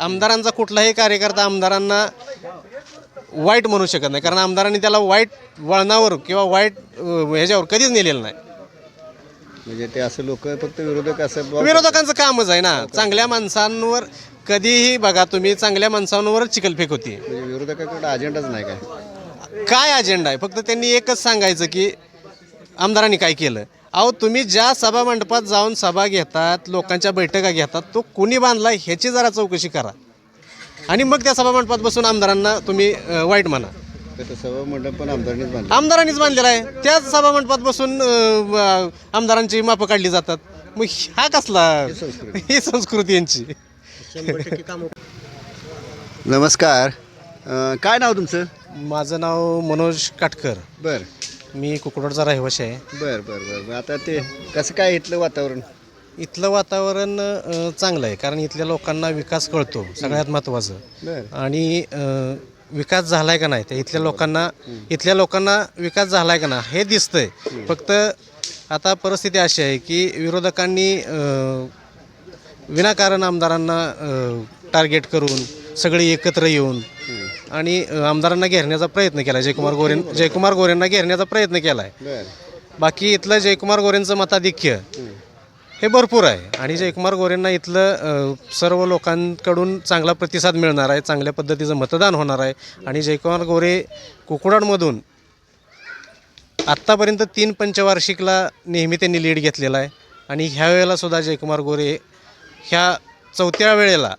आमदारांचा कुठलाही कार्यकर्ता आमदारांना वाईट म्हणू शकत नाही. कारण आमदारांनी त्याला वाईट वळणावर किंवा वाईट ह्याच्यावर कधीच नेलेलं नाही. म्हणजे ते असं लोक फक्त विरोधक असं विरोधकांचं कामच आहे ना. चांगल्या माणसांवर कधीही बघा तुम्ही चांगल्या माणसांवरच चिकलफेक होती. म्हणजे विरोधकाकडे अजेंडाच नाही काय? काय अजेंडा आहे? फक्त त्यांनी एकच सांगायचं की आमदारांनी काय केलं? अहो तुम्ही ज्या सभा मंडपात जाऊन सभा घेतात लोकांच्या बैठका घेतात तो कुणी बांधला ह्याची जरा चौकशी करा. आणि मग त्या सभा मंडपात बसून आमदारांना तुम्ही अं, वाईट म्हणा. तर सभा मंडप पण आमदारांनीच बांधलं. आमदारांनीच बांधलेला आहे. त्याच सभा मंडपात बसून अं, आमदारांची मापं काढली जातात. मग हा कसला संस्कृती. ही संस्कृती यांची? नमस्कार. अं, काय नाव तुमचं? माझं नाव मनोज काटकर. बर. मी कुकडचा रहिवाशी आहे. बर बर बर बर. आता ते कसं काय इथलं वातावरण? इथलं वातावरण अ, चांगलं आहे कारण इथल्या लोकांना विकास कळतो सगळ्यात महत्त्वाचं बर. आणि अ, विकास झालाय का नाही त्या इथल्या लोकांना इथल्या लोकांना विकास झालाय का ना हे दिसतंय. फक्त आता परिस्थिती अशी आहे की विरोधकांनी अ, विनाकारण आमदारांना टार्गेट करून सगळे एकत्र येऊन आणि आमदारांना घेरण्याचा प्रयत्न केला जयकुमार गोरे जयकुमार गोरेंना घेरण्याचा प्रयत्न केला आहे बाकी इथलं जयकुमार गोरेंचं मताधिक्य हे भरपूर आहे. आणि जयकुमार गोरेंना इथलं सर्व लोकांकडून चांगला प्रतिसाद मिळणार आहे चांगल्या पद्धतीचं मतदान होणार आहे. आणि जयकुमार गोरे कुकुडांमधून आत्तापर्यंत तीन पंचवार्षिकला नेहमी त्यांनी लीड घेतलेला आहे. आणि ह्या वेळेला सुद्धा जयकुमार गोरे ह्या चौथ्या वेळेला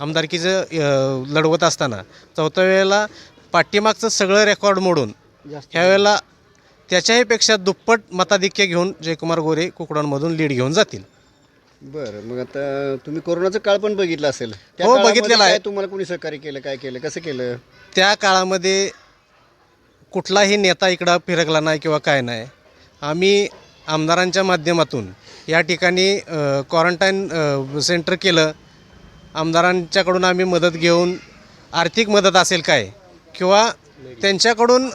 आमदारकीचं लढवत असताना. चौथ्या वेळेला पाठीमागचं सगळं रेकॉर्ड मोडून ह्या वेळेला त्याच्याही दुप्पट मताधिक्य घेऊन जयकुमार गोरे कुकडांमधून लीड घेऊन जातील. बर मग आता तुम्ही कोरोनाचा काळ पण बघितला असेल. हो, बघितलेला आहे. तुम्हाला कोणी सहकार्य केलं काय केलं कसं केलं? त्या काळामध्ये कुठलाही नेता इकडं फिरकला नाही किंवा काय नाही. आम्ही आमदारांच्या माध्यमातून या ठिकाणी क्वारंटाईन सेंटर केलं. आमदारांच्याकडून आम्ही मदत घेऊन आर्थिक मदत असेल काय? किंवा त्यांच्याकडून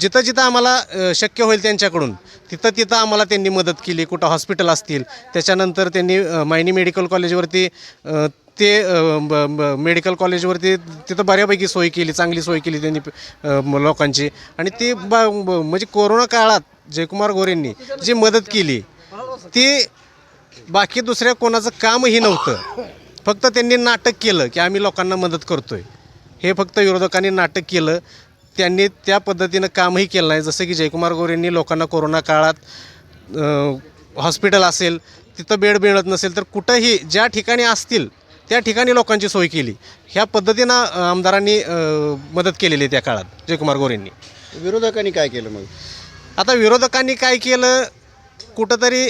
जिथं जिथं आम्हाला शक्य होईल त्यांच्याकडून तिथं तिथं आम्हाला त्यांनी मदत केली कुठं हॉस्पिटल असतील त्याच्यानंतर त्यांनी मायनी मेडिकल कॉलेजवरती ते ब- ब- मेडिकल कॉलेजवरती तिथं बऱ्यापैकी सोय केली चांगली सोय केली त्यांनी लोकांची. आणि ती ब- म्हणजे कोरोना काळात जयकुमार गोरेंनी जी मदत केली ती बाकी दुसऱ्या कोणाचं कामही नव्हतं. फक्त त्यांनी नाटक केलं की आम्ही लोकांना मदत करतोय. हे फक्त विरोधकांनी नाटक केलं. त्यांनी त्या पद्धतीनं कामही केलं नाही. जसं की जयकुमार गोरेंनी लोकांना कोरोना काळात हॉस्पिटल असेल तिथं बेड मिळत नसेल तर कुठंही ज्या ठिकाणी असतील त्या ठिकाणी लोकांची सोय केली. ह्या पद्धतीनं आमदारांनी मदत केलेली आहे त्या काळात जयकुमार गोरेंनी विरोधकांनी काय केलं मग? आता विरोधकांनी काय केलं? कुठंतरी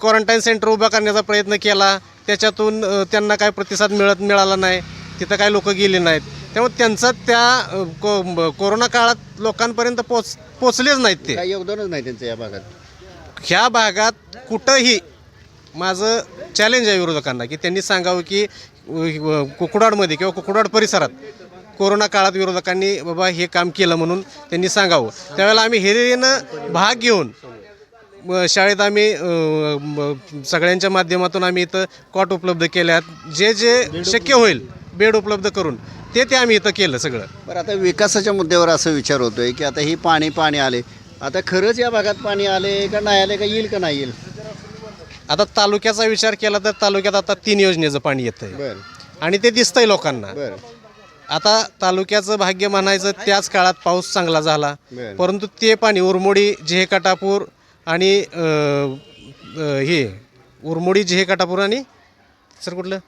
क्वारंटाईन सेंटर उभा करण्याचा प्रयत्न केला. त्याच्यातून त्यांना काय प्रतिसाद मिळत मिळाला नाही. तिथं काय लोक गेले नाहीत. त्यामुळे त्यांचं त्या को कोरोना काळात लोकांपर्यंत पोच पोचलेच नाहीत ते. योगदानच नाही त्यांचं या भागात. ह्या भागात कुठंही माझं चॅलेंज आहे विरोधकांना की त्यांनी सांगावं की कुकुडाडमध्ये किंवा कुकुडाड परिसरात कोरोना काळात विरोधकांनी बाबा हे काम केलं म्हणून त्यांनी सांगावं. त्यावेळेला आम्ही हिरिरीनं भाग घेऊन शाळेत आम्ही सगळ्यांच्या माध्यमातून आम्ही इथं कॉट उपलब्ध केल्यात जे जे शक्य होईल बेड उपलब्ध करून ते ते आम्ही इथं केलं सगळं. बरं आता विकासाच्या मुद्द्यावर असं विचार होतोय की आता ही पाणी पाणी आले. आता खरंच या भागात पाणी आले का नाही आले का येईल का नाही येईल? आता तालुक्याचा विचार केला तर तालुक्यात आता तीन योजनेचं पाणी येतंय. बर. आणि ते दिसतंय लोकांना. आता तालुक्याचं भाग्य म्हणायचं त्याच काळात पाऊस चांगला झाला. परंतु ते पाणी उरमोडी जेहेकाटापूर आणि हे उरमोडी जेहेकाटापूर आणि सर कुठलं?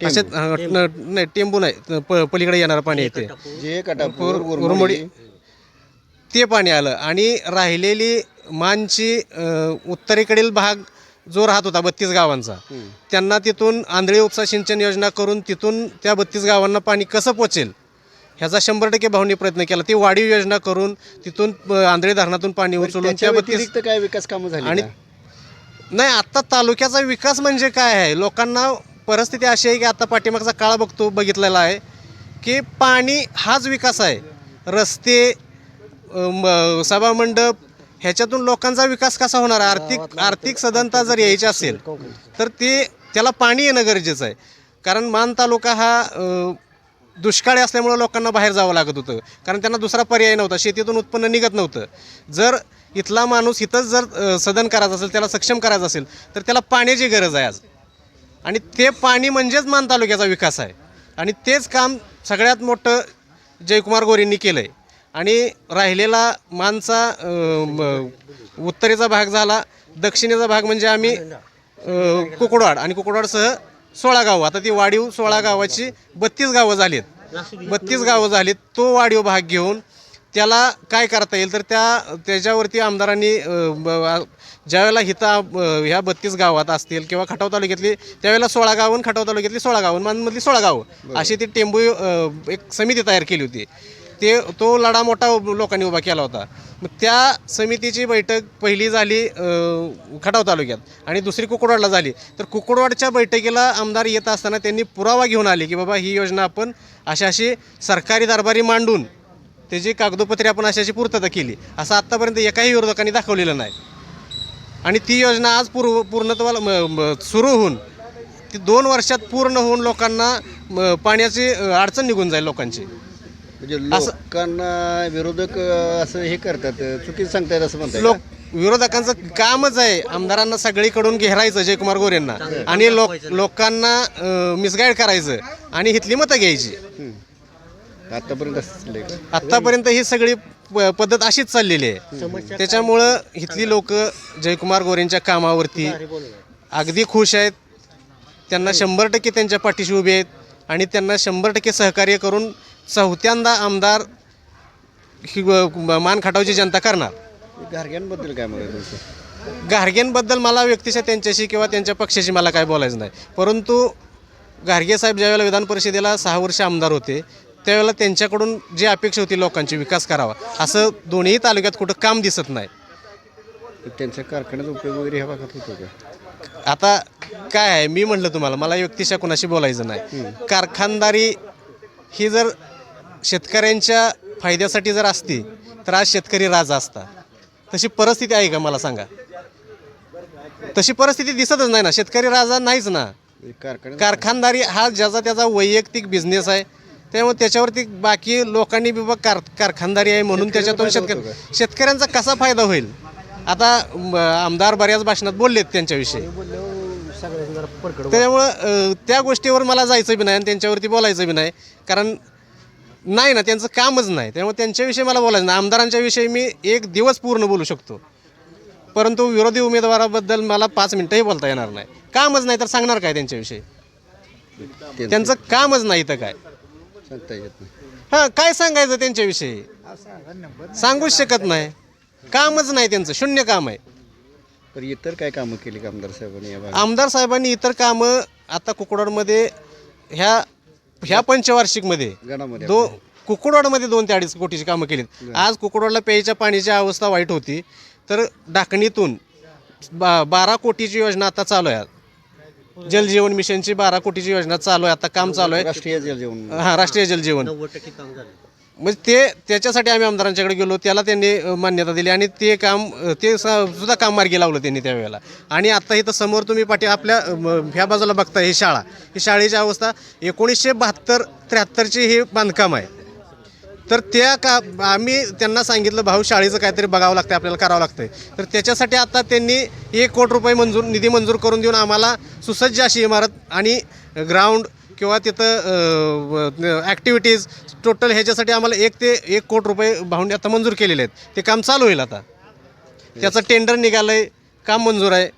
असे नाही टेंबू नाही प- पलीकडे येणारं पाणी येते जे कटापूर. उरमोडी. ते पाणी आलं आणि राहिलेली मानची उत्तरेकडील भाग जो राहत होता बत्तीस गावांचा त्यांना तिथून आंधळी उपसा सिंचन योजना करून तिथून त्या बत्तीस गावांना पाणी कसं पोचेल? ह्याचा शंभर टक्के भावनी प्रयत्न केला. ती वाढीव योजना करून तिथून आंधळी धरणातून पाणी उचलून त्या व्यतिरिक्त काय विकास कामं झाली आणि? नाही आत्ता तालुक्याचा विकास म्हणजे काय आहे? लोकांना परिस्थिती अशी आहे की आता पाठीमागचा काळ बघतो बघितलेला आहे की पाणी हाच विकास आहे. रस्ते सभामंडप ह्याच्यातून लोकांचा विकास कसा होणार? आर्थिक आर्थिक सदनता जर यायची असेल तर ते त्याला पाणी येणं गरजेचं आहे. कारण मान तालुका हा दुष्काळी असल्यामुळं लोकांना बाहेर जावं लागत होतं. कारण त्यांना दुसरा पर्याय नव्हता. शेतीतून उत्पन्न निघत नव्हतं. जर इथला माणूस इथंच जर सदन करायचं असेल त्याला सक्षम करायचं असेल तर त्याला पाण्याची गरज आहे आज. आणि ते पाणी म्हणजेच मान तालुक्याचा विकास आहे. आणि तेच काम सगळ्यात मोठं जयकुमार गोरेंनी केलं आहे आणि राहिलेला मानचा उत्तरेचा भाग झाला दक्षिणेचा भाग म्हणजे आम्ही कुकुडवाड. आणि कुकुडवाडसह सोळा गावं. आता ती वाढीव सोळा गावाची बत्तीस गावं झालीत. बत्तीस गावं झालीत. तो वाढीव भाग घेऊन त्याला काय करता येईल? तर त्या त्याच्यावरती आमदारांनी ज्यावेळेला हिथं ह्या बत्तीस गावात असतील किंवा खटाव तालुक्यातली त्यावेळेला सोळा गावून खटाव तालुक्यातली सोळा गावून मानमधली सोळा गावं अशी ती टेंबू एक समिती तयार केली होती. ते तो लढा मोठा लोकांनी उभा केला होता. मग त्या समितीची बैठक पहिली झाली खटाव तालुक्यात आणि दुसरी कुकडवाडला झाली. तर कुकडवाडच्या बैठकीला आमदार येत असताना त्यांनी पुरावा घेऊन आले की बाबा ही योजना आपण अशा अशी सरकारी दरबारी मांडून त्याची कागदोपत्रे आपण अशा अशी पूर्तता केली असं आत्तापर्यंत एकाही विरोधकांनी दाखवलेलं नाही. आणि ती योजना आज पूर्व पूर्णत्वाला सुरू होऊन ती दोन वर्षात पूर्ण होऊन लोकांना पाण्याची अडचण निघून जाईल लोकांची. म्हणजे लोकांना विरोधक असं हे करतात चुकीचं सांगतायत असं म्हणताय लोक विरोधकांचं कामच आहे. आमदारांना सगळीकडून घेरायचं जयकुमार गोरेंना. आणि लोक लोकांना मिसगाईड करायचं. आणि इथली मतं घ्यायची. आतापर्यंत का? आत्तापर्यंत ही सगळी प- पद्धत अशीच चाललेली आहे. त्याच्यामुळं इथली लोक जयकुमार गोरेंच्या कामावरती अगदी खुश आहेत. त्यांना शंभर टक्के त्यांच्या पाठीशी उभे आहेत. आणि त्यांना शंभर टक्के सहकार्य करून चौथ्यांदा आमदार ही मान खटावची जनता करणार. गारग्यांबद्दल काय आहे तुमचं? गार्गेंबद्दल मला व्यक्तिशः त्यांच्याशी किंवा त्यांच्या पक्षाशी मला काय बोलायचं नाही. परंतु गार्गे साहेब ज्यावेळेला विधान परिषदेला सहा वर्ष आमदार होते त्यावेळेला त्यांच्याकडून जी अपेक्षा होती लोकांची विकास करावा असं दोन्ही तालुक्यात कुठं काम दिसत नाही. त्यांच्या कारखान्याचा उपयोग वगैरे ह्या भागात होतो का? आता काय आहे मी म्हटलं तुम्हाला मला व्यक्तिशः कुणाशी बोलायचं नाही. कारखानदारी ही जर शेतकऱ्यांच्या फायद्यासाठी जर असती तर आज शेतकरी राजा असता. तशी परिस्थिती आहे का मला सांगा? तशी परिस्थिती दिसतच नाही ना. शेतकरी राजा नाहीच ना. कारखानदारी हा ज्याचा त्याचा वैयक्तिक बिझनेस आहे. त्यामुळे त्याच्यावरती बाकी लोकांनी बाबा कार कारखानदारी आहे म्हणून त्याच्यातून शेतकरी शेतकऱ्यांचा कसा फायदा होईल? आता आमदार बऱ्याच भाषणात बोललेत त्यांच्याविषयी. त्याच्यामुळं अ, त्या गोष्टीवर मला जायचं बी नाही आणि त्यांच्यावरती बोलायचं बी नाही. कारण नाही ना त्यांचं कामच नाही. त्यामुळे त्यांच्याविषयी मला बोलायचं नाही. आमदारांच्या विषयी मी एक दिवस पूर्ण बोलू शकतो. परंतु विरोधी उमेदवाराबद्दल मला पाच मिनटंही बोलता येणार नाही. कामच नाही तर सांगणार काय त्यांच्याविषयी? त्यांचं कामच नाही तर काय? सांगता येत नाही. हां काय सांगायचं त्यांच्याविषयी? सांगूच शकत नाही. कामच नाही त्यांचं शून्य काम आहे. तर इतर काय कामं केली का आमदार साहेबांनी या भागात? आमदार साहेबांनी इतर कामं आता कुकुडवाडमध्ये ह्या ह्या पंचवार्षिकमध्ये गणामध्ये दो कुकुडवाडमध्ये दोन ते अडीच कोटीची कामं केलीत. आज कुकुडवाडला प्यायच्या पाण्याची अवस्था वाईट होती तर डाकणीतून बा बारा कोटीची योजना आता चालू आहे. जलजीवन मिशनची बारा कोटीची योजना चालू आहे. आता काम चालू आहे. राष्ट्रीय जल जीवन. हां राष्ट्रीय जलजीवन म्हणजे ते त्याच्यासाठी आम्ही आमदारांच्याकडे गेलो त्याला त्यांनी मान्यता दिली आणि ते काम ते स- सुद्धा काम मार्गी लावलं त्यांनी त्यावेळेला. आणि आत्ता इथं समोर तुम्ही पाठी आपल्या ह्या बाजूला बघता ही शाळा. ही शाळेची अवस्था एकोणीसशे बहात्तर त्र्याहत्तरची हे बांधकाम आहे. तर त्या का आम्ही त्यांना सांगितलं भाऊ शाळेचं काहीतरी बघावं लागतं आपल्याला करावं लागतं तर त्याच्यासाठी आता त्यांनी एक कोटी रुपये मंजूर निधी मंजूर करून देऊन आम्हाला सुसज्ज अशी इमारत आणि ग्राउंड किंवा तिथं ॲक्टिव्हिटीज टोटल ह्याच्यासाठी आम्हाला एक ते एक कोट रुपये भाऊंनी आता मंजूर केलेले आहेत. ते काम चालू होईल आता. त्याचं टेंडर निघालं आहे काम मंजूर आहे.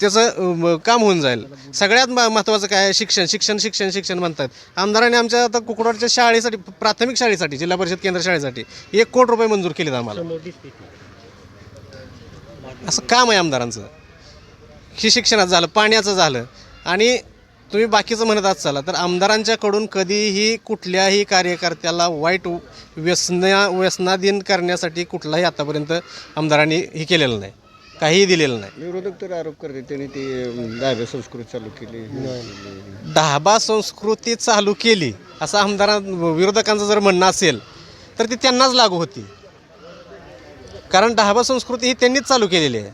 त्याचं काम होऊन जाईल. सगळ्यात म- महत्त्वाचं काय आहे? शिक्षण शिक्षण शिक्षण शिक्षण म्हणतात. आमदारांनी आमच्या आता कुकडवाडच्या शाळेसाठी प्राथमिक शाळेसाठी जिल्हा परिषद केंद्र शाळेसाठी एक कोट रुपये मंजूर केलेत आम्हाला. असं काम आहे आमदारांचं. हे शिक्षणाचं झालं पाण्याचं झालं. आणि तुम्ही बाकीचं म्हणत असाल तर आमदारांच्याकडून कधीही कुठल्याही कार्यकर्त्याला वाईट व्यसना व्यसनाधीन करण्यासाठी कुठलाही आतापर्यंत आमदारांनी हे केलेलं नाही. काहीही दिलेलं नाही. विरोधक तर आरोप करते त्यांनी ती दहाव्या संस्कृती चालू केली. दहाबा संस्कृती चालू केली असं आमदारां विरोधकांचं जर म्हणणं असेल तर ती त्यांनाच लागू होती. कारण दहाबा संस्कृती ही त्यांनीच चालू केलेली आहे.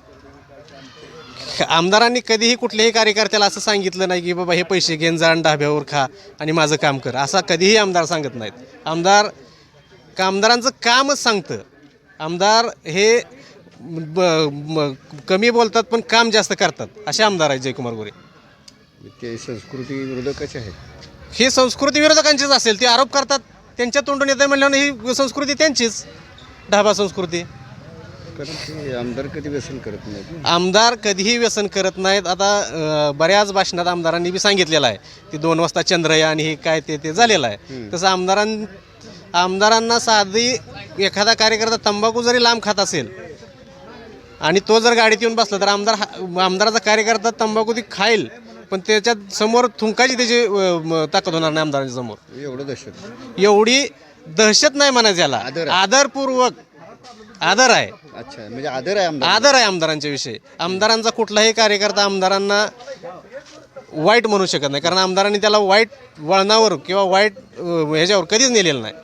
आमदारांनी कधीही कुठल्याही कार्यकर्त्याला असं सांगितलं नाही की बाबा हे पैसे घेऊन जा आणि डाब्यावर खा आणि माझं काम कर. असा कधीही आमदार सांगत नाहीत. आमदार आमदारांचं कामच सांगतं. आमदार हे ब, कमी बोलतात पण काम जास्त करतात. असे आमदार आहेत जयकुमार गोरे. ते संस्कृती विरोधकाचे आहेत ही संस्कृती विरोधकांचीच असेल. ते आरोप करतात. त्यांच्या तोंडून येते म्हणल्यावर ही संस्कृती त्यांचीच. ढाबा संस्कृती. कारण ते आमदार कधी व्यसन करत नाहीत ना. आमदार कधीही व्यसन करत नाहीत. आता अं, बऱ्याच भाषणात आमदारांनी बी सांगितलेलं आहे की दोन वाजता चंद्रयान हे काय ते ते झालेलं आहे. तसं आमदारां आमदारांना साधी एखादा कार्यकर्ता तंबाखू जरी लांब खात असेल आणि तो जर गाडीत येऊन बसला तर आमदार हा- आमदाराचा कार्यकर्ता तंबाखू ती खाईल पण त्याच्यात समोर थुंकाची त्याची अं, म, ताकद होणार नाही आमदारांच्या समोर. एवढं दहशत. एवढी दहशत नाही म्हणा याला. आदर आहे. आदरपूर्वक. आदर आहे. अच्छा म्हणजे आदर आहे आमदार आदर आहे आमदारांच्या विषयी. आमदारांचा कुठलाही कार्यकर्ता आमदारांना वाईट म्हणू शकत नाही कारण आमदारांनी त्याला वाईट वळणावर किंवा वाईट अं, ह्याच्यावर कधीच नेलेलं नाही.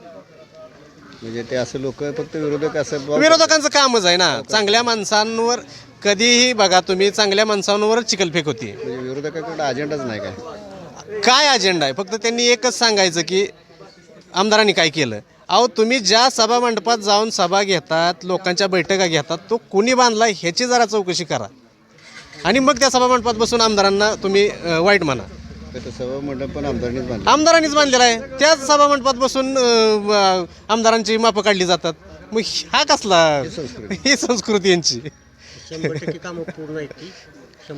म्हणजे ते असं लोक फक्त विरोधक असं बुवा- विरोधकांचं कामच आहे ना. चांगल्या माणसांवर कधीही बघा तुम्ही चांगल्या माणसांवरच चिकलफेक होती. म्हणजे विरोधकाकडे अजेंडाच नाही काय? काय अजेंडा आहे? फक्त त्यांनी एकच सांगायचं की आमदारांनी काय केलं? अहो तुम्ही ज्या सभा मंडपात जाऊन सभा घेतात लोकांच्या बैठका घेतात तो कुणी बांधला ह्याची जरा चौकशी करा. आणि मग त्या सभा मंडपात बसून आमदारांना तुम्ही अं, वाईट म्हणा. तर सभा मंडप पण आमदारांनीच बांधलं. आमदारांनीच बांधलेला आहे. त्याच सभा मंडपात बसून अं, आमदारांची मापं काढली जातात. मग हा कसला संस्कृती. ही संस्कृती यांची.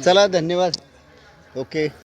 चला धन्यवाद. ओके.